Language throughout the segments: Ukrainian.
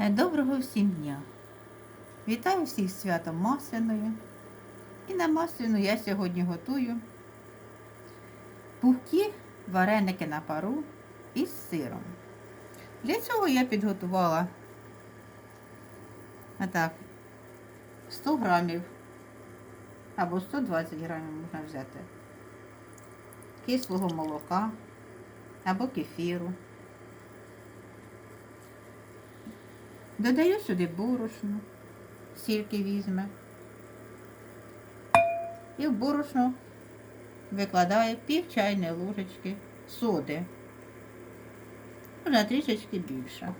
Е, Доброго всім дня! Вітаю всіх з святом Масляною. І на Масляну я сьогодні готую пухкі вареники на пару із сиром. Для цього я підготувала отак, 100 грамів або 120 грамів можна взяти кислого молока або кефіру. Додаю сюди борошно, скільки візьме. І в борошно викладаю пів чайної ложечки соди. Можна трішечки більше.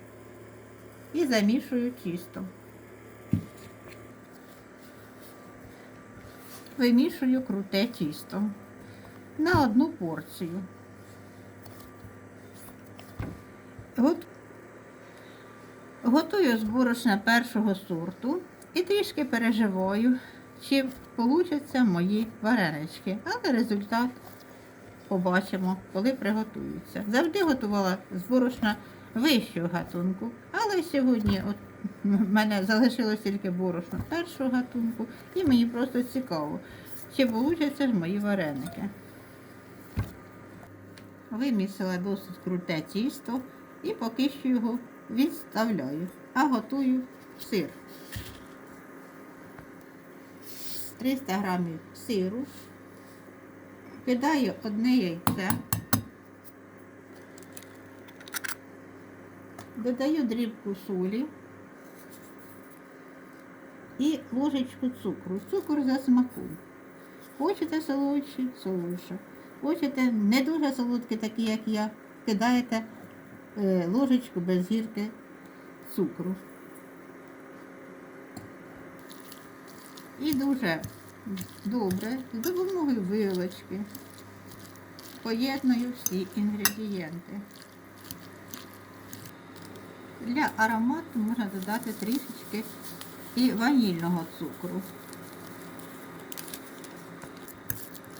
І замішую тісто. Вимішую круте тісто на одну порцію. От Готую з першого сорту і трішки переживаю, чи получаться мої варенички. Але результат побачимо, коли приготуються. Завжди готувала з вищого гатунку, але сьогодні от в мене залишилось тільки борошно першого гатунку, і мені просто цікаво, чи получаться ж мої вареники. Вимісила досить круте тісто і поки що його відставляю, а готую сир. 300 грамів сиру, кидаю одне яйце, додаю дрібку солі і ложечку цукру. Цукор за смаком. Хочете солодші, солодше. Хочете не дуже солодкі, такі, як я, кидаєте ложечку без гірки цукру. І дуже добре з допомогою вилочки поєдную всі інгредієнти. Для аромату можна додати трішечки і ванільного цукру.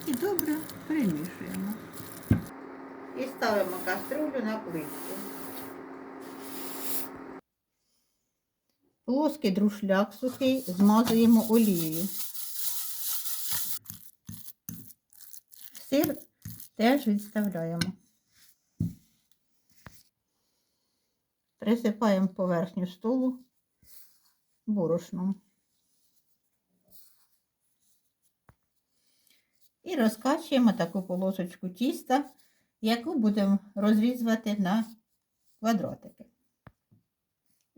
І добре перемішуємо. І ставимо каструлю на плитку. Плоский друшляк сухий змазуємо олією. Сир теж відставляємо. Присипаємо поверхню столу борошном. І розкачуємо таку полосочку тіста, яку будемо розрізувати на квадратики.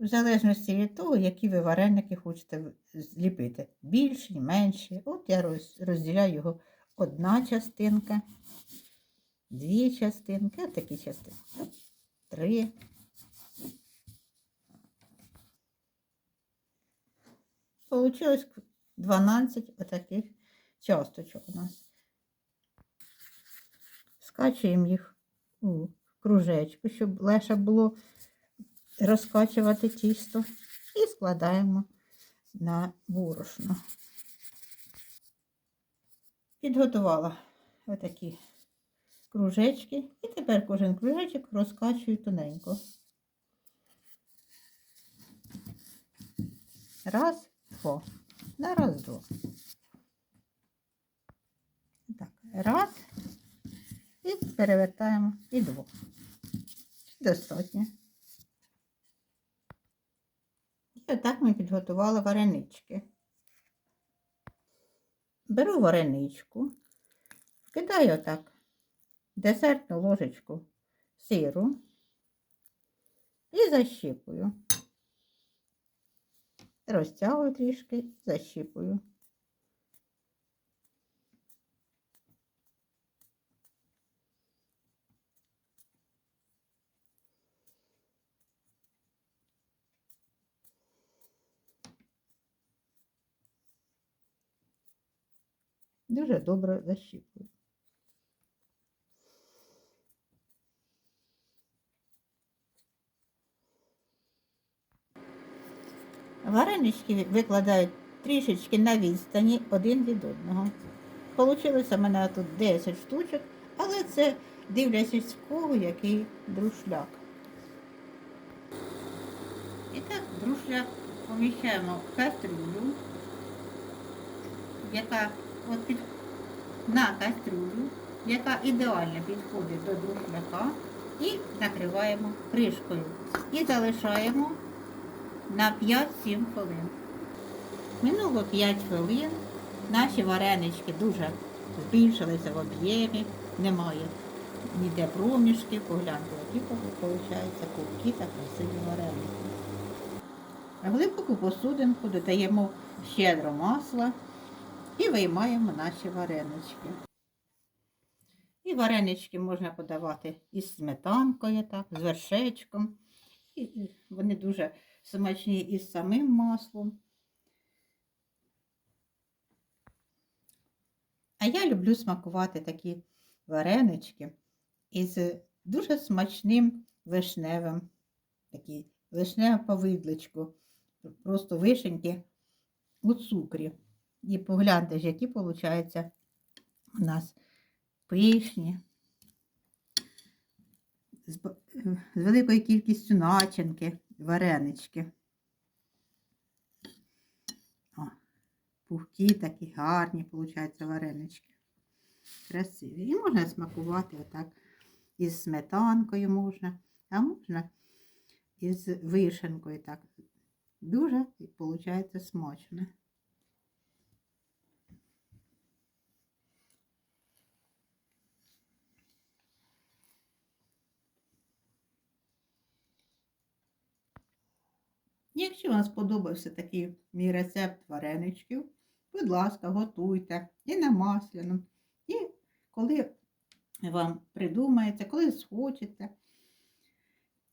В залежності від того, які ви вареники хочете зліпити. Більші, менші. От я розділяю його одна частинка, дві частинки, от такі частинки. Три. Получилось 12 отаких часточок у нас. Скачуємо їх у кружечку, щоб легше було розкачувати тісто і складаємо на борошно. Підготувала отакі кружечки і тепер кожен кружечок розкачую тоненько. Раз, два. На раз, два. Так, раз. І перевертаємо і два. Достатньо. І отак ми підготували варенички. Беру вареничку, кидаю отак десертну ложечку сиру і защіпую. Розтягую трішки, защіпую. Дуже добре защіпую. Варенички викладають трішечки на відстані один від одного. Получилося в мене тут 10 штучок, але це дивлячись в кого який друшляк. І так дружля поміщаємо в кастрюлю, яка на кастрюлю, яка ідеально підходить до друшляка, і накриваємо кришкою. І залишаємо на 5-7 хвилин. Минуло 5 хвилин. Наші варенички дуже збільшилися в об'ємі, немає ніде проміжків. Погляньте, які виходить кубки та красиві вареники. В глибоку посудинку додаємо щедро масла і виймаємо наші варенички. І варенички можна подавати із сметанкою, так, з вершечком. І вони дуже смачні із самим маслом. А я люблю смакувати такі варенички із дуже смачним вишневим, такі вишневе повидличку, просто вишеньки у цукрі. І погляньте які виходять у нас пишні, з, з великою кількістю начинки, варенички. О, пухкі такі гарні, виходять, варенички. Красиві. І можна смакувати отак. Із сметанкою можна, а можна із вишенкою. Так. Дуже виходить смачно. Якщо вам сподобався такий мій рецепт вареничків, будь ласка, готуйте і на масляну, і коли вам придумається, коли схочете.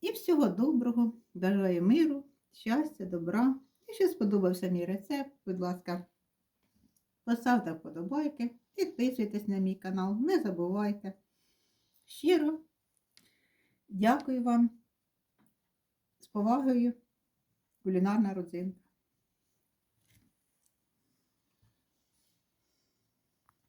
І всього доброго, бажаю миру, щастя, добра. Якщо сподобався мій рецепт, будь ласка, поставте вподобайки, підписуйтесь на мій канал, не забувайте. Щиро дякую вам з повагою, кулінарна родзинка.